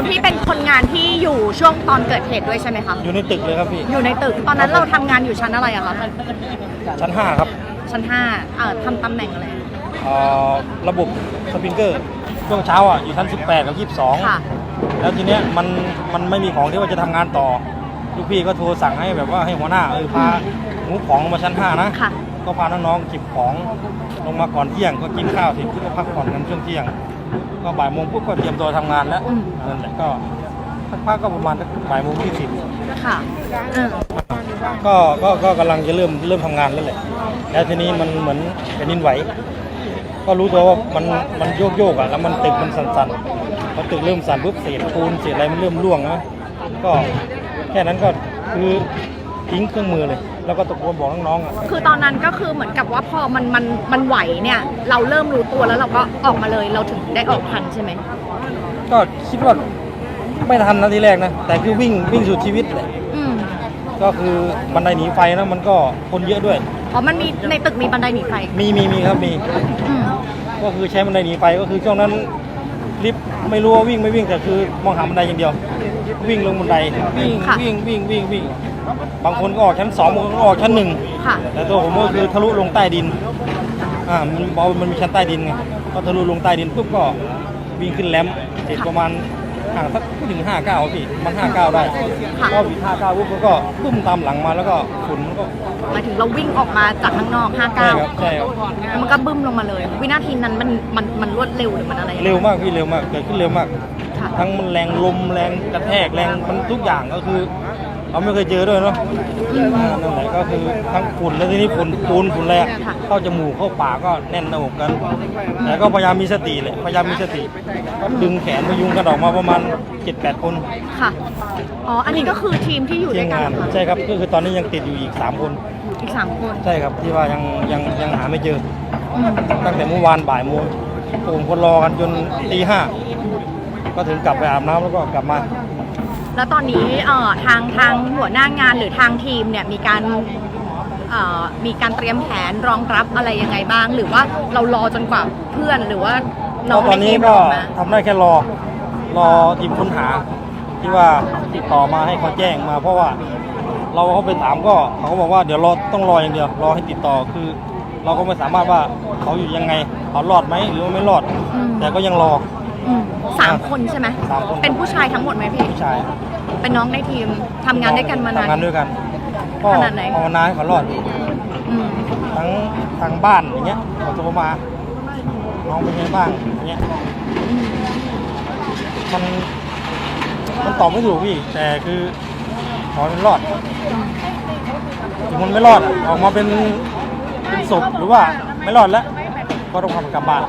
คุณพี่เป็นคนงานที่อยู่ช่วงตอนเกิดเหตุด้วยใช่ไหมคะอยู่ในตึกเลยครับพี่ อยู่ในตึกตอนนั้นเราทำงานอยู่ชั้นอะไรอะคะชั้น 5 ครับชั้นห้าเอ่อทำตำแหน่งอะไร เอ่อระบบสปริงเกอร์ช่วงเช้าอะอยู่ชั้น 18 กับ ค่ะ 22 แล้วทีเนี้ยมันมันไม่มีของที่ว่าจะทำงานต่อ ลูกพี่ก็โทรสั่งให้แบบว่าให้หัวหน้าเออพาหมูของลงมาชั้น 5 นะ ค่ะ ก็พาน้องๆเก็บของลงมาก่อนเที่ยงก็กินข้าวเสร็จก็พักผ่อนกันช่วงเที่ยง ก็บ่ายโมงปุ๊บก็เตรียมตัวทำงานแล้วอืมนั่นแหละก็สักพักก็ประมาณสักบ่ายโมงยี่สิบค่ะเออก็ก็ก็กำลังจะเริ่มเริ่มทำงานแล้วแหละแล้วทีนี้มันเหมือนแผ่นดินไหว ก็รู้ตัวว่ามันมันโยกโยกๆอะแล้วมันตึกมันสั่นๆพอตึกเริ่มสั่นปุ๊บเศษปูนเศษอะไรมันเริ่มร่วงนะก็แค่นั้นก็คือ ทิ้งเครื่องมือเลย แล้วก็ตะโกนบอกน้องๆอะคือตอนนั้นก็คือเหมือนกับว่าพอมันมันมันไหวเนี่ย เราเริ่มรู้ตัวแล้วเราก็ออกมาเลยเราถึงได้ออกทันใช่ไหมก็คิดว่าไม่ทันนะทีแรกนะ แต่คือวิ่งวิ่งสุดชีวิตแหละอืมก็คือบันไดหนีไฟนะมันก็คนเยอะด้วย อ๋อมันมีในตึกมีบันไดหนีไฟมีมีมีครับมี อืมก็คือใช้บันไดหนีไฟก็คือช่วงนั้นลิฟต์ไม่รู้ว่าวิ่งไม่วิ่งแต่คือมองหาบันไดอย่างเดียว วิ่งลงบันไดวิ่งวิ่งวิ่งวิ่งวิ่ง บางคนก็ออกชั้นสองบางคนก็ออกชั้นหนึ่งค่ะ แต่ตัวผมก็คือทะลุลงใต้ดินอ่ามันเพราะมันมีชั้นใต้ดินไงก็ทะลุลงใต้ดินปุ๊บก็วิ่งขึ้นแลมป์เสร็จประมาณห่างสักไม่ถึงห้าเก้าพี่มันห้าเก้าได้ค่ะ ก็วิ่งห้าเก้าปุ๊บแล้วก็ปุ้มตามหลังมาแล้วก็ฝุ่นมันก็ หมายถึงเราวิ่งออกมาจากข้างนอก ใช่ครับ59ใช่ครับแล้วมันก็บึ้มลงมาเลย วินาทีนั้นมันมันมันรวดเร็วหรือมันอะไรยังไงเร็วมากพี่เร็วมากเกิดขึ้นเร็วมาก ค่ะ ทั้งมันแรงลมแรงกระแทกแรงมันทุกอย่างก็คือ เราไม่เคยเจอด้วยเนาะอืมอ่านั่นแหละก็คือทั้งฝุ่นแล้วทีนี้ฝุ่นปูนฝุ่นแรงค่ะเข้าจมูกเข้าปากก็แน่นหน้าอกกัน แต่ก็พยายามมีสติเลยพยายามมีสติก็ดึงแขนพยุงกันออกมาประมาณ7-8คนค่ะ อ๋อ อันนี้ก็คือทีมที่อยู่เที่ด้วยยงกันงานเหรอคะใช่ครับก็คือตอนนี้ยังติดอยู่อีก3คน อีกสามคน ใช่ครับที่ว่ายังยังยังหาไม่เจออืมตั้งแต่เมื่อวานบ่ายโมงผมคนรอกันจนตีห้าก็ถึงกลับไปอาบน้ำแล้วก็กลับมา แล้วตอนนี้เอ่อทางทางหัวหน้างานหรือทางทีมเนี่ยมีการเอ่อมีการเตรียมแผนรองรับอะไรยังไงบ้าง หรือว่าเรารอจนกว่าเพื่อนหรือว่าน้องก็ตในอนนี้ทีมก็ออกมาทำได้แค่รอ รอทีมค้นหา ที่ว่าติดต่อมาให้เขาแจ้งมา เพราะว่าเราเขาไปถามก็เขาก็บอกว่าเดี๋ยวรอต้องรออย่างเดียว รอให้ติดต่อคือ เราก็ไม่สามารถว่าเขาอยู่ยังไงเขารอดไหมหรือว่าไม่รอด อืมแต่ก็ยังรอ อืมสามคนใช่ไหมสามคน เป็นผู้ชายทั้งหมดไหมพี่ ผู้ชายเป็นน้องในทีมทำงานด้วยกันมานาน ทำงานด้วยกันก็ขนาดไหน ภาวนาให้เขารอดอืมทั้งทางบ้านอย่างเงี้ยเขาโทรมาน้องเป็นไงบ้างอย่างเงี้ยอืมมันมันตอบไม่ถูกพี่ แต่คือขอให้มันรอดถึงมันไม่รอดอะออกมาเป็นเป็นศพหรือว่าไม่รอดแล้ว ก็ต้องทำกลับบ้าน